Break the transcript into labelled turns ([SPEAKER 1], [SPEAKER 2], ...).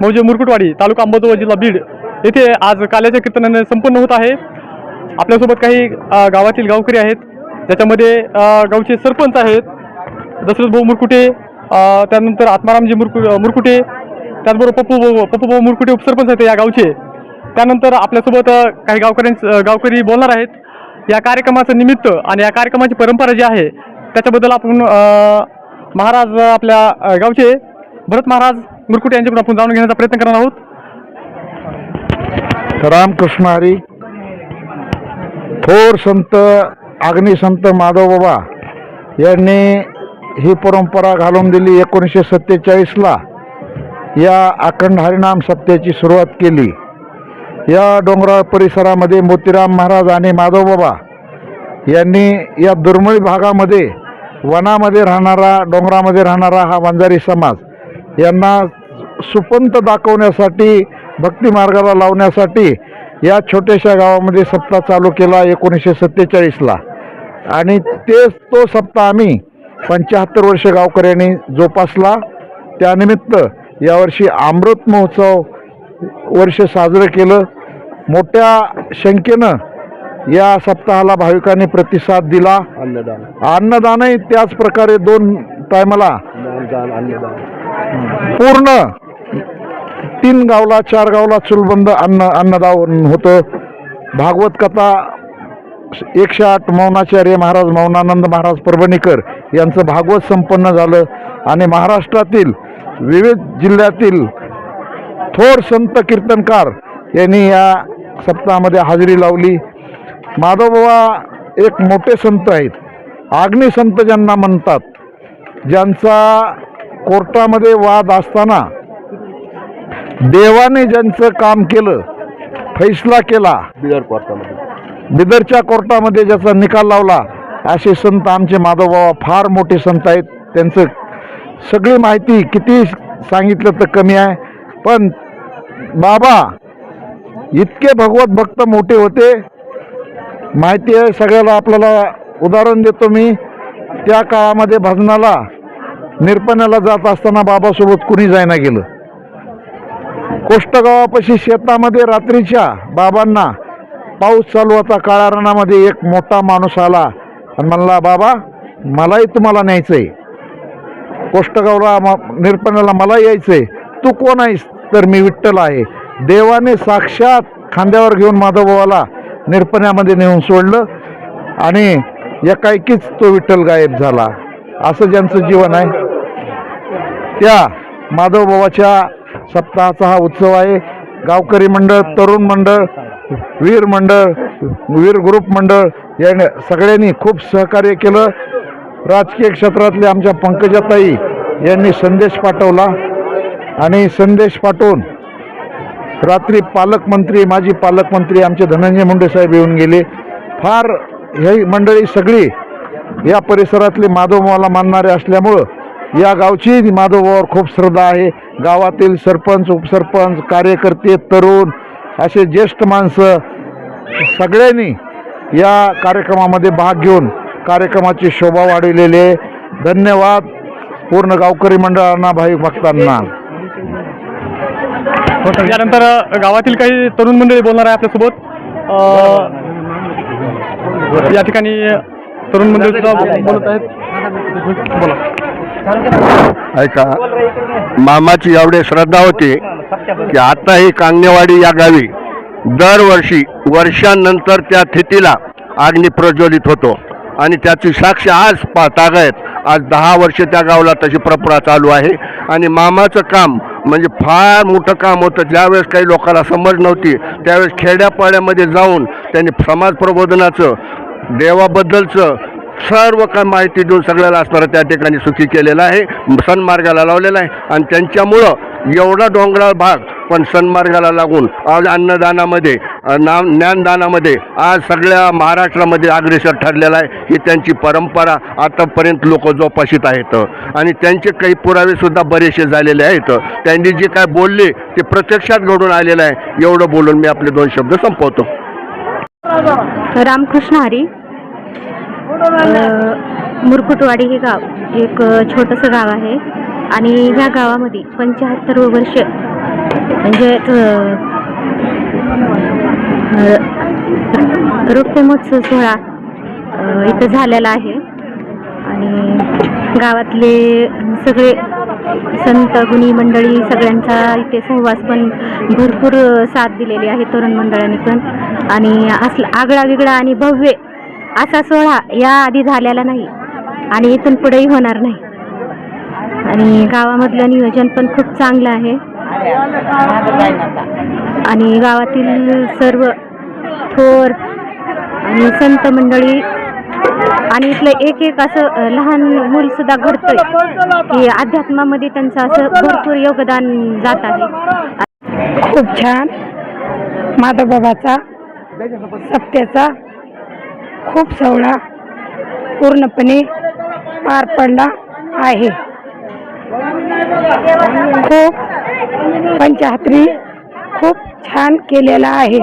[SPEAKER 1] म्हणजे मुरकुटवाडी तालुका अंबाजोगाई जिल्हा बीड. येथे आज काल्याच्या कीर्तनाने संपन्न होत आहे. आपल्यासोबत काही गावातील गावकरी आहेत. ज्याच्यामध्ये गावचे सरपंच आहेत. दशरथ भाऊ मुरकुटे त्यानंतर आत्मारामजी मुरकु मुरकुटे त्याचबरोबर पप्पू भाऊ पप्पू भाऊ मुरकुटे उपसरपंच आहेत या गावचे. त्यानंतर आपल्यासोबत काही गावकऱ्यांच गावकरी बोलणार आहेत. या कार्यक्रमाचं निमित्त आणि या कार्यक्रमाची परंपरा जी आहे त्याच्याबद्दल आपण महाराज आपल्या गावचे भरत महाराज मुरकुटे यांच्याकडून आपण जाणून घेण्याचा प्रयत्न करणार आहोत.
[SPEAKER 2] रामकृष्ण हरी थोर संत अग्निसंत माधवबाबा यांनी ही परंपरा घालून दिली. एकोणीसशे सत्तेचाळीसला या अखंड हरिनाम सप्त्याची सुरुवात केली. या डोंगराळ परिसरामध्ये मोतीराम महाराज आणि माधवबाबा यांनी या दुर्मिळ भागामध्ये वनामध्ये राहणारा डोंगरामध्ये राहणारा हा वंजारी समाज यांना सुपंत दाखवण्यासाठी भक्ती मार्गाला लावण्यासाठी या छोट्याशा गावामध्ये सप्ताह चालू केला एकोणीसशे सत्तेचाळीसला. आणि तेच तो सप्ताह आम्ही पंच्याहत्तर वर्ष गावकऱ्यांनी जोपासला. त्यानिमित्त यावर्षी अमृत महोत्सव वर्ष साजरं केलं. मोठ्या संख्येनं या सप्ताहाला भाविकांनी प्रतिसाद दिला.
[SPEAKER 3] अन्नदान.
[SPEAKER 2] अन्नदानही त्याच प्रकारे दोन टायमाला पूर्ण तीन गावला चार गावला चुलबंद अन्न अन्नदान होतं. भागवत कथा एकशे आठ मौनाचार्य महाराज मौनानंद महाराज परभणीकर यांचं भागवत संपन्न झालं. आणि महाराष्ट्रातील विविध जिल्ह्यातील थोर संत कीर्तनकार यांनी या सप्ताहामध्ये हजेरी लावली. माधवबाबा एक मोठे संत आहेत. आग्नी संत ज्यांना म्हणतात ज्यांचा कोर्टामध्ये वाद असताना देवाने ज्यांचं काम केलं फैसला केला
[SPEAKER 3] बिदर कोर्टामध्ये.
[SPEAKER 2] बिदरच्या कोर्टामध्ये ज्याचा निकाल लावला असे संत आमचे माधवबाबा फार मोठे संत आहेत. त्यांचं सगळी माहिती किती सांगितलं तर कमी आहे. पण बाबा इतके भगवत भक्त मोठे होते. माहिती आहे सगळ्याला आपल्याला उदाहरण देतो मी. त्या काळामध्ये भजनाला निरपण्याला जात असताना बाबासोबत कुणी जायना गेलं? कोष्टगावापाशी शेतामध्ये रात्रीच्या बाबांना पाऊस चालू होता काळ्या रणामध्ये एक मोठा माणूस आला आणि म्हणला बाबा मलाही तुम्हाला न्यायचं आहे कोष्टगावला निरपण्याला मला आहे तू कोण आहेस? तर मी विठ्ठल आहे. देवाने साक्षात खांद्यावर घेऊन माधवबाबाला निरपण्यामध्ये नेऊन सोडलं आणि एकाएकीच तो विठ्ठल गायब झाला. असं ज्यांचं जीवन आहे. त्या माधवबाबाच्या सप्ताहाचा हा उत्सव आहे. गावकरी मंडळ तरुण मंडळ वीर मंडळ वीर ग्रुप मंडळ याने सगळ्यांनी खूप सहकार्य केलं. राजकीय क्षेत्रातले आमच्या पंकजाताई यांनी संदेश पाठवला. आणि संदेश पाठवून रात्री पालकमंत्री माजी पालकमंत्री आमचे धनंजय मुंडे साहेब येऊन गेले. फार ही मंडळी सगळी या परिसरातले माधवबाबाला मानणारे असल्यामुळं या गावची माधवबाबावर खूप श्रद्धा आहे. गावातील सरपंच उपसरपंच कार्यकर्ते तरुण असे ज्येष्ठ माणसं सगळ्यांनी या कार्यक्रमामध्ये भाग घेऊन कार्यक्रमाची शोभा वाढविलेली आहे. धन्यवाद पूर्ण गावकरी मंडळांना भाविक भक्तांना.
[SPEAKER 1] यानंतर गावातील काही तरुण मंडळी बोलणार आहे आपल्यासोबत. या ठिकाणी तरुण मंडळी सुद्धा बोलत आहेत. बोला.
[SPEAKER 3] ऐका मामाची एवढी श्रद्धा होती की आता ही कांगणेवाडी या गावी दरवर्षी वर्षांनंतर त्या तिथीला अग्नी प्रज्वलित होतो. आणि त्याची साक्ष आज पाहतागत आज दहा वर्ष त्या गावाला तशी परंपरा चालू आहे. आणि मामाचं काम म्हणजे फार मोठं काम होतं. ज्यावेळेस काही लोकांना समज नव्हती त्यावेळेस खेड्यापाड्यामध्ये जाऊन त्यांनी समाज प्रबोधनाचं देवाबद्दलचं सर्व काय माहिती देऊन सगळ्याला असणारं त्या ठिकाणी सुखी केलेलं आहे. सन्मार्गाला लावलेला आहे. आणि त्यांच्यामुळं एवढा डोंगराळ भाग पण सन्मार्गाला लागून आज अन्नदानामध्ये नाम ज्ञानदानामध्ये आज सगळ्या महाराष्ट्रामध्ये अग्रेसर ठरलेला आहे. ही त्यांची परंपरा आतापर्यंत लोक जोपासित आहेत. आणि त्यांचे काही पुरावेसुद्धा बरेचसे झालेले आहेत. त्यांनी जे काय बोलले ते प्रत्यक्षात घडून आलेलं आहे. एवढं बोलून मी आपले दोन शब्द संपवतो.
[SPEAKER 4] रामकृष्ण हरी. मुरकुटवाडी हे गाव एक छोटंसं गाव आहे. आणि ह्या गावामध्ये पंच्याहत्तर वर्ष म्हणजे अं, महोत्सव सोहळा इथं झालेला आहे. आणि गावातले सगळे संत गुणी मंडळी सगळ्यांचा इथे सहवास पण भरपूर साथ दिलेली आहे तरुण मंडळाने पण. आणि असला आगळा वेगळा आणि भव्य असा सोहळा या आधी झालेला नाही आणि इथून पुढेही होणार नाही. आणि गावामधलं नियोजन पण खूप चांगलं आहे. आणि गावातील सर्व थोर आणि संत मंडळी आणि इथलं एक एक असं लहान मूल सुद्धा घडतोय की अध्यात्मामध्ये त्यांचं असं भरपूर योगदान जात आहे.
[SPEAKER 5] खूप छान. माधवबाबाचा सत्याचा खूप सोहळा पूर्णपणे पार पडला आहे. खूप पंचाहत्री खूप छान केलेला आहे.